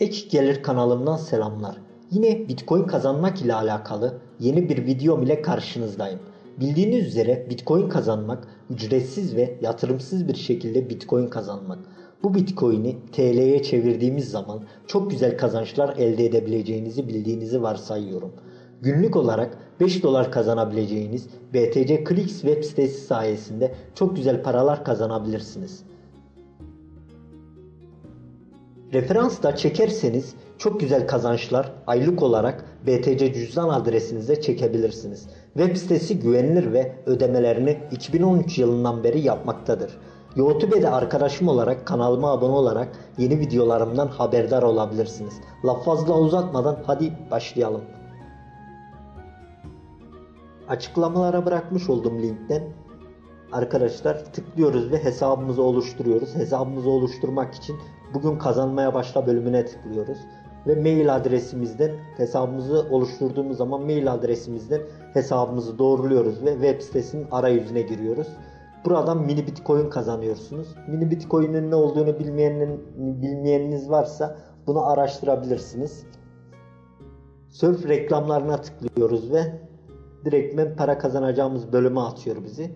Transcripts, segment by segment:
Ek Gelir kanalımdan selamlar. Yine Bitcoin kazanmak ile alakalı yeni bir videom ile karşınızdayım. Bildiğiniz üzere Bitcoin kazanmak ücretsiz ve yatırımsız bir şekilde Bitcoin kazanmak. Bu Bitcoin'i TL'ye çevirdiğimiz zaman çok güzel kazançlar elde edebileceğinizi bildiğinizi varsayıyorum. Günlük olarak 5 dolar kazanabileceğiniz BTC Clicks web sitesi sayesinde çok güzel paralar kazanabilirsiniz. Referans da çekerseniz çok güzel kazançlar aylık olarak BTC cüzdan adresinize çekebilirsiniz. Web sitesi güvenilir ve ödemelerini 2013 yılından beri yapmaktadır. YouTube'da arkadaşım olarak kanalıma abone olarak yeni videolarımdan haberdar olabilirsiniz. Laf fazla uzatmadan hadi başlayalım. Açıklamalara bırakmış olduğum linkten arkadaşlar tıklıyoruz ve hesabımızı oluşturuyoruz. Hesabımızı oluşturmak için bugün kazanmaya başla bölümüne tıklıyoruz. Ve mail adresimizden hesabımızı oluşturduğumuz zaman mail adresimizden hesabımızı doğruluyoruz ve web sitesinin arayüzüne giriyoruz. Buradan mini bitcoin kazanıyorsunuz. Mini bitcoin'in ne olduğunu bilmeyenin, bilmeyeniniz varsa bunu araştırabilirsiniz. Surf reklamlarına tıklıyoruz ve direktmen para kazanacağımız bölüme atıyor bizi.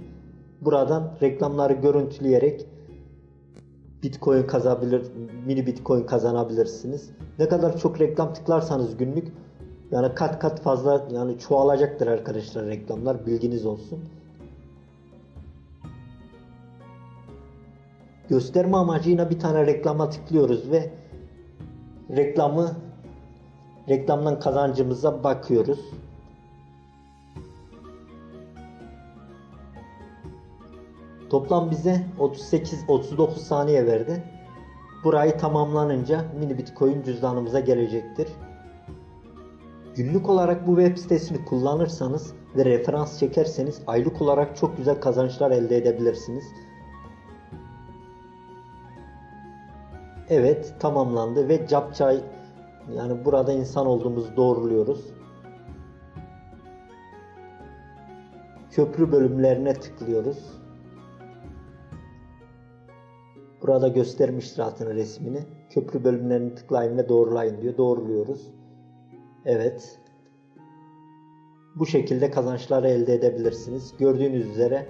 Buradan reklamları görüntüleyerek Bitcoin kazanabilir, mini Bitcoin kazanabilirsiniz. Ne kadar çok reklam tıklarsanız günlük yani kat kat fazla yani çoğalacaktır arkadaşlar reklamlar bilginiz olsun. Gösterme amacıyla bir tane reklama tıklıyoruz ve reklamı reklamdan kazancımıza bakıyoruz. Toplam bize 38-39 saniye verdi. Burayı tamamlanınca mini bitcoin cüzdanımıza gelecektir. Günlük olarak bu web sitesini kullanırsanız ve referans çekerseniz aylık olarak çok güzel kazançlar elde edebilirsiniz. Evet tamamlandı ve Capçay yani burada insan olduğumuzu doğruluyoruz. Köprü bölümlerine tıklıyoruz. Burada göstermiştir zaten resmini. Köprü bölümlerini tıklayın ve doğrulayın diyor. Doğruluyoruz. Evet. Bu şekilde kazançları elde edebilirsiniz. Gördüğünüz üzere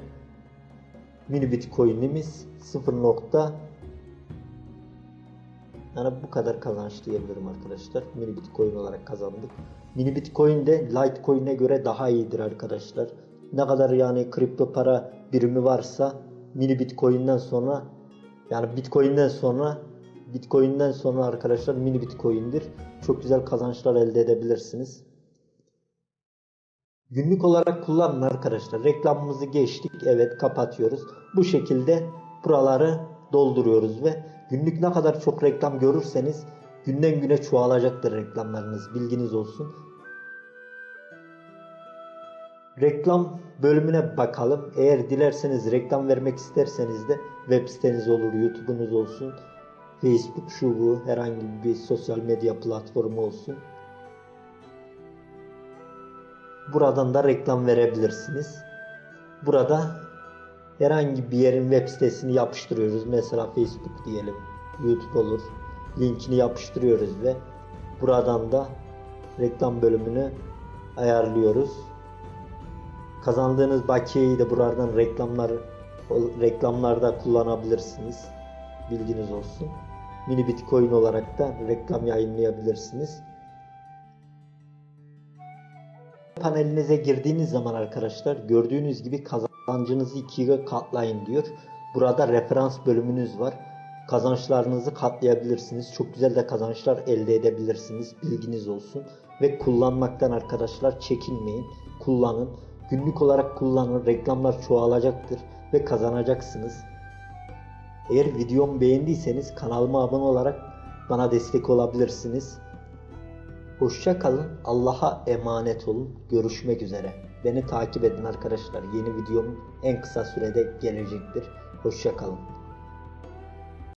mini bitcoin'imiz 0. Yani bu kadar kazanç diyebilirim arkadaşlar. Mini bitcoin olarak kazandık. Mini bitcoin de Litecoin'e göre daha iyidir arkadaşlar. Ne kadar yani kripto para birimi varsa mini bitcoin'den sonra yani Bitcoin'den sonra Bitcoin'den sonra arkadaşlar mini Bitcoin'dir. Çok güzel kazançlar elde edebilirsiniz. Günlük olarak kullanın arkadaşlar. Reklamımızı geçtik. Evet kapatıyoruz. Bu şekilde buraları dolduruyoruz ve günlük ne kadar çok reklam görürseniz günden güne çoğalacaktır reklamlarınız. Bilginiz olsun. Reklam bölümüne bakalım. Eğer dilerseniz reklam vermek isterseniz de web siteniz olur, YouTube'unuz olsun, Facebook şu bu herhangi bir sosyal medya platformu olsun. Buradan da reklam verebilirsiniz. Burada herhangi bir yerin web sitesini yapıştırıyoruz. Mesela Facebook diyelim, YouTube olur. Linkini yapıştırıyoruz ve buradan da reklam bölümünü ayarlıyoruz. Kazandığınız bakiyeyi de buradan reklamlar reklamlarda kullanabilirsiniz. Bilginiz olsun. Mini Bitcoin olarak da reklam yayınlayabilirsiniz. Panelinize girdiğiniz zaman arkadaşlar gördüğünüz gibi kazancınızı ikiye katlayın diyor. Burada referans bölümünüz var. Kazançlarınızı katlayabilirsiniz. Çok güzel de kazançlar elde edebilirsiniz. Bilginiz olsun. Ve kullanmaktan arkadaşlar çekinmeyin. Kullanın. Günlük olarak kullanın. Reklamlar çoğalacaktır ve kazanacaksınız. Eğer videomu beğendiyseniz kanalıma abone olarak bana destek olabilirsiniz. Hoşça kalın. Allah'a emanet olun. Görüşmek üzere. Beni takip edin arkadaşlar. Yeni videom en kısa sürede gelecektir. Hoşça kalın.